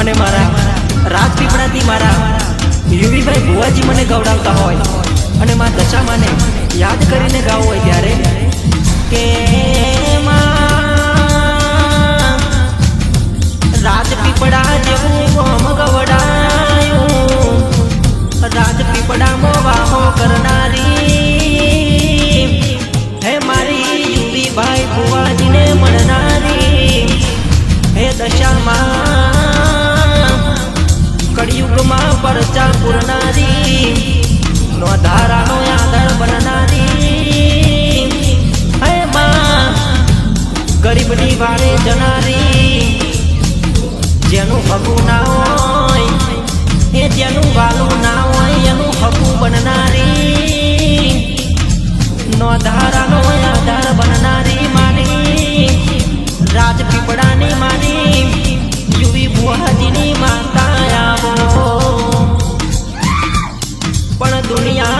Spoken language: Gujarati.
અને મારા રાજપીપળાથી મારા યુવીભાઈ ભુવાજી મને ગવડાવતા હોય. અને મા દશામાને યાદ કરીને ગાવું હોય ત્યારે કે રાજપીપળા જેવું પરચા પૂરનારી નો ધારાનો આધાર બનનારી હે માં, ગરીબની વારે જનારી. જેનું હકું ના હોય, એ જેનું વાલું ના હોય, એનું હકું બનનારી. નો ધારાનો આધાર બનનારી મારી રાજપીપળાની મારી પણ દુનિયા